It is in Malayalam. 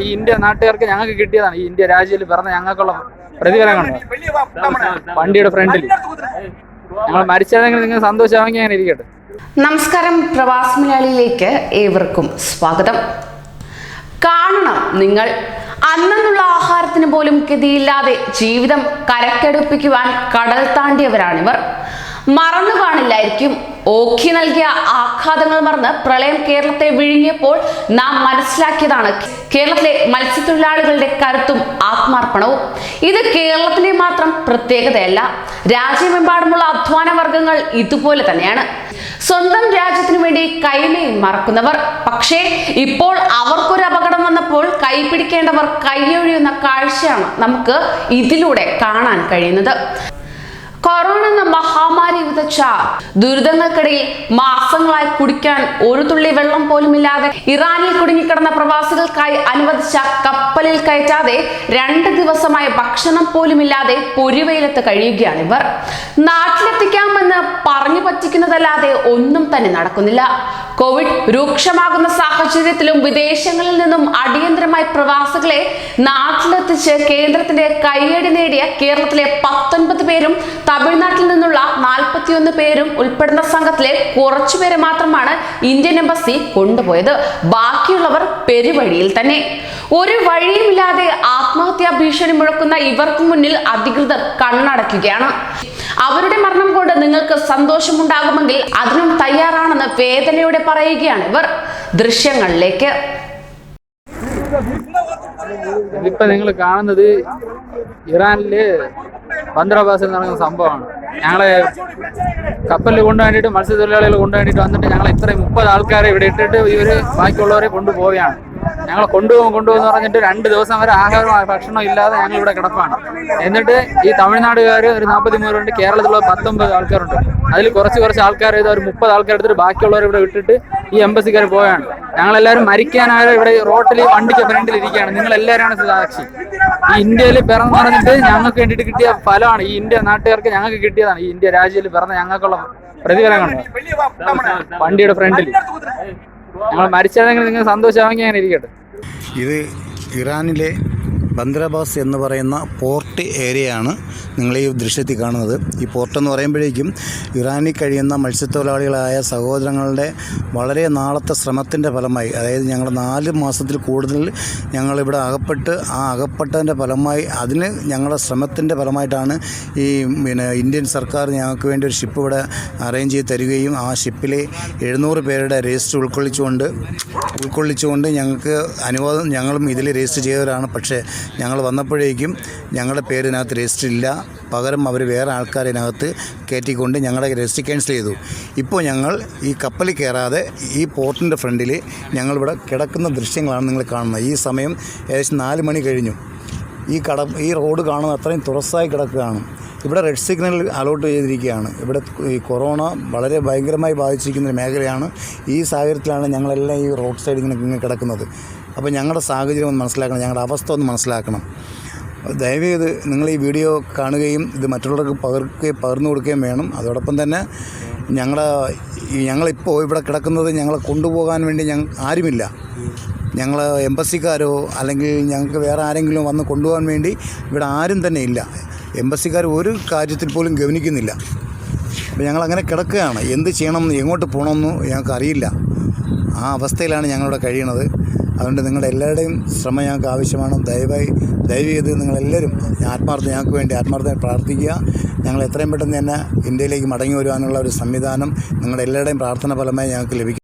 ഈ ഇന്ത്യ നാട്ടുകാർക്ക് ഞങ്ങൾക്ക് കിട്ടിയതാണ്. ഈ ഇന്ത്യ രാജ്യത്തിൽ പിറന്ന ഞങ്ങൾക്കുള്ള പ്രതിഫലങ്ങളുണ്ട് വണ്ടിയുടെ ഫ്രണ്ടിൽ. ഞങ്ങൾ മരിച്ചതെങ്കിൽ നിങ്ങൾ സന്തോഷമാണെങ്കിൽ അങ്ങനെ ഇരിക്കട്ടെ. നമസ്കാരം പ്രവാസി മലയാളിയിലേക്ക് ഏവർക്കും സ്വാഗതം. കാണണം നിങ്ങൾ. അന്നുള്ള ആഹാരത്തിന് പോലും ഗതിയില്ലാതെ ജീവിതം കരക്കെടുപ്പിക്കുവാൻ കടൽ താണ്ടിയവരാണിവർ. മറന്നു കാണില്ലായിരിക്കും ഓഖി നൽകിയ ആഘാതങ്ങൾ മറന്ന് പ്രളയം കേരളത്തെ വിഴുങ്ങിയപ്പോൾ നാം മനസ്സിലാക്കിയതാണ് കേരളത്തിലെ മത്സ്യത്തൊഴിലാളികളുടെ കരുത്തും ആത്മാർപ്പണവും. ഇത് കേരളത്തിലെ മാത്രം പ്രത്യേകതയല്ല. രാജ്യമെമ്പാടുമുള്ള അധ്വാന വർഗങ്ങൾ ഇതുപോലെ തന്നെയാണ്. സ്വന്തം രാജ്യത്തിനു വേണ്ടി കൈമേ മറക്കുന്നവർ. പക്ഷേ ഇപ്പോൾ അവർക്കൊരു അപകടം വന്നപ്പോൾ കൈപിടിക്കേണ്ടവർ കൈയൊഴിയുന്ന കാഴ്ചയാണ് നമുക്ക് ഇതിലൂടെ കാണാൻ കഴിയുന്നത്. കൊറോണ എന്ന മഹാമാരി വിതച്ച ദുരിതങ്ങൾക്കിടയിൽ മാസങ്ങളായി കുടിക്കാൻ ഒരു തുള്ളി വെള്ളം പോലുമില്ലാതെ ഇറാനിൽ കുടുങ്ങിക്കിടന്ന പ്രവാസികൾക്കായി അനുവദിച്ച കപ്പലിൽ കയറ്റാതെ രണ്ട് ദിവസമായ ഭക്ഷണം പോലുമില്ലാതെ പൊരിവെയിലത്ത് കഴിയുകയാണ് ഇവർ. നാട്ടിലെത്തിക്കാമെന്ന് പറഞ്ഞു പറ്റിക്കുന്നതല്ലാതെ ഒന്നും തന്നെ നടക്കുന്നില്ല. കോവിഡ് രൂക്ഷമാകുന്ന സാഹചര്യത്തിലും വിദേശങ്ങളിൽ നിന്നും അടിയന്തരമായി പ്രവാസികളെ നാട്ടിലെത്തിച്ച് കേന്ദ്രത്തിന്റെ കയ്യടി നേടിയ കേരളത്തിലെ പത്തൊൻപത് പേരും തമിഴ്നാട്ടിൽ നിന്നുള്ള നാൽപ്പത്തിയൊന്ന് പേരും ഉൾപ്പെടുന്ന സംഘത്തിലെ കുറച്ചുപേരെ മാത്രമാണ് ഇന്ത്യൻ എംബസി കൊണ്ടുപോയത്. ബാക്കിയുള്ളവർ പെരുവഴിയിൽ തന്നെ. ഒരു വഴിയുമില്ലാതെ ആത്മഹത്യാ ഭീഷണി മുഴക്കുന്ന ഇവർക്ക് മുന്നിൽ അധികൃതർ കണ്ണടയ്ക്കുകയാണ്. അവരുടെ മരണം കൊണ്ട് നിങ്ങൾക്ക് സന്തോഷമുണ്ടാകുമെങ്കിൽ അതിനും തയ്യാറാണെന്ന് വേദനയോടെ പറയുകയാണ് ഇവർ. ദൃശ്യങ്ങളിലേക്ക്. ഇപ്പൊ നിങ്ങൾ കാണുന്നത് ഇറാനിൽ ബന്ദ്രാബാസിൽ നടക്കുന്ന സംഭവമാണ്. ഞങ്ങളെ കപ്പലിൽ കൊണ്ടുവേണ്ടിയിട്ട് മത്സ്യത്തൊഴിലാളികൾ കൊണ്ടുവേണ്ടിയിട്ട് വന്നിട്ട് ഞങ്ങൾ ഇത്രയും മുപ്പത് ആൾക്കാരെ ഇവിടെ ഇട്ടിട്ട് ഇവർ ബാക്കിയുള്ളവരെ കൊണ്ടുപോവുകയാണ്. ഞങ്ങളെ കൊണ്ടുപോകും കൊണ്ടുപോകുന്ന പറഞ്ഞിട്ട് രണ്ട് ദിവസം വരെ ആഹാരം ഭക്ഷണം ഇല്ലാതെ ഞങ്ങൾ ഇവിടെ കിടപ്പാണ്. എന്നിട്ട് ഈ തമിഴ്നാടുകാർ ഒരു നാൽപ്പത്തി മൂന്നുണ്ട് കേരളത്തിലുള്ള പത്തൊമ്പത് ആൾക്കാരുണ്ട്. അതിൽ കുറച്ച് കുറച്ച് ആൾക്കാർ ഒരു മുപ്പത് ആൾക്കാർ എടുത്തിട്ട് ബാക്കിയുള്ളവർ ഇവിടെ വിട്ടിട്ട് ഈ എംബസിക്കാർ ഞങ്ങളെല്ലാവരും മരിക്കാനായ ഇവിടെ റോട്ടിൽ വണ്ടിക്ക് ഫ്രണ്ടിൽ ഇരിക്കുകയാണ്. നിങ്ങൾ എല്ലാവരാണ് സാക്ഷി. ഈ ഇന്ത്യയിൽ പിറന്നു പറഞ്ഞിട്ട് ഞങ്ങൾക്ക് വേണ്ടിയിട്ട് കിട്ടിയ ഫലമാണ് ഈ ഇന്ത്യ നാട്ടുകാർക്ക് ഞങ്ങൾക്ക് കിട്ടിയതാണ്. ഈ ഇന്ത്യ രാജ്യത്തിൽ പിറന്ന ഞങ്ങൾക്കുള്ള പ്രതിഫലം വണ്ടിയുടെ ഫ്രണ്ടിൽ ഞങ്ങൾ മരിച്ചതെങ്കിൽ നിങ്ങൾ സന്തോഷമാണെങ്കിൽ അങ്ങനെ ഇരിക്കട്ടെ. ഇത് ഇറാനിലെ ബന്ദ്രബാസ് എന്ന് പറയുന്ന പോർട്ട് ഏരിയയാണ് നിങ്ങൾ ഈ ദൃശ്യത്തിൽ കാണുന്നത്. ഈ പോർട്ട് എന്ന് പറയുമ്പോഴേക്കും ഇറാനിൽ കഴിയുന്ന മത്സ്യത്തൊഴിലാളികളായ സഹോദരങ്ങളുടെ വളരെ നാളത്തെ ശ്രമത്തിന്റെ ഫലമായി അതായത് ഞങ്ങൾ നാല് മാസത്തിൽ കൂടുതൽ ഞങ്ങളിവിടെ അകപ്പെട്ട് ആ അകപ്പെട്ടതിന്റെ ഫലമായി അതിന് ഞങ്ങളുടെ ശ്രമത്തിന്റെ ഫലമായിട്ടാണ് ഈ പിന്നെ ഇന്ത്യൻ സർക്കാർ ഞങ്ങൾക്ക് വേണ്ടി ഒരു ഷിപ്പ് ഇവിടെ അറേഞ്ച് ചെയ്ത് തരികയും ആ ഷിപ്പിലെ എഴുന്നൂറ് പേരുടെ രജിസ്റ്റർ ഉൾക്കൊള്ളിച്ചുകൊണ്ട് ഉൾക്കൊള്ളിച്ചുകൊണ്ട് ഞങ്ങൾക്ക് അനുവാദം ഞങ്ങളും ഇതിൽ രജിസ്റ്റർ ചെയ്തവരാണ്. പക്ഷേ ഞങ്ങൾ വന്നപ്പോഴേക്കും ഞങ്ങളുടെ പേരിനകത്ത് രജിസ്റ്റർ ഇല്ല. പകരം അവർ വേറെ ആൾക്കാരിനകത്ത് കയറ്റിക്കൊണ്ട് ഞങ്ങളുടെ രജിസ്റ്റർ ക്യാൻസൽ ചെയ്തു. ഇപ്പോൾ ഞങ്ങൾ ഈ കപ്പലിൽ കയറാതെ ഈ പോർട്ടിന്റെ ഫ്രണ്ടിൽ ഞങ്ങളിവിടെ കിടക്കുന്ന ദൃശ്യങ്ങളാണ് നിങ്ങൾ കാണുന്നത്. ഈ സമയം ഏകദേശം നാല് മണി കഴിഞ്ഞു. ഈ കട ഈ റോഡ് കാണുന്നത് അത്രയും തുറസായി കിടക്കുകയാണ്. ഇവിടെ റെഡ് സിഗ്നൽ അലോട്ട് ചെയ്തിരിക്കുകയാണ്. ഇവിടെ ഈ കൊറോണ വളരെ ഭയങ്കരമായി ബാധിച്ചിരിക്കുന്ന ഒരു മേഖലയാണ് ഈ സാഹചര്യത്തിലാണ് ഞങ്ങളെല്ലാം ഈ റോഡ് സൈഡ് ഇങ്ങനെ കിടക്കുന്നത്. അപ്പോൾ ഞങ്ങളുടെ സാഹചര്യം ഒന്ന് മനസ്സിലാക്കണം ഞങ്ങളുടെ അവസ്ഥ ഒന്ന് മനസ്സിലാക്കണം. ദയവേത് നിങ്ങൾ ഈ വീഡിയോ കാണുകയും ഇത് മറ്റുള്ളവർക്ക് പകർക്കുകയും പകർന്നു കൊടുക്കുകയും വേണം. അതോടൊപ്പം തന്നെ ഞങ്ങളുടെ ഞങ്ങളിപ്പോൾ ഇവിടെ കിടക്കുന്നത് ഞങ്ങളെ കൊണ്ടുപോകാൻ വേണ്ടി ഞങ്ങൾ ആരുമില്ല. ഞങ്ങൾ എംബസിക്കാരോ അല്ലെങ്കിൽ ഞങ്ങൾക്ക് വേറെ ആരെങ്കിലും വന്ന് കൊണ്ടുപോകാൻ വേണ്ടി ഇവിടെ ആരും തന്നെ ഇല്ല. എംബസിക്കാർ ഒരു കാര്യത്തിൽ പോലും ഗവനിക്കുന്നില്ല. അപ്പോൾ ഞങ്ങളങ്ങനെ കിടക്കുകയാണ്. എന്ത് ചെയ്യണമെന്ന് എങ്ങോട്ട് പോകണമെന്ന് ഞങ്ങൾക്ക് അറിയില്ല ആ അവസ്ഥയിലാണ് ഞങ്ങളിവിടെ കഴിയണത്. അതുകൊണ്ട് നിങ്ങളുടെ എല്ലാവരുടെയും ശ്രമം ഞങ്ങൾക്ക് ആവശ്യമാണ്. ദയവായി ദയവ് ചെയ്ത് നിങ്ങളെല്ലാവരും ആത്മാർത്ഥം ഞങ്ങൾക്ക് വേണ്ടി ആത്മാർത്ഥമായി പ്രാർത്ഥിക്കുക. ഞങ്ങൾ എത്രയും പെട്ടെന്ന് തന്നെ ഇന്ത്യയിലേക്ക് മടങ്ങി വരുവാനുള്ള ഒരു സംവിധാനം നിങ്ങളുടെ എല്ലാവരുടെയും പ്രാർത്ഥന ഫലമായി ഞങ്ങൾക്ക് ലഭിക്കും.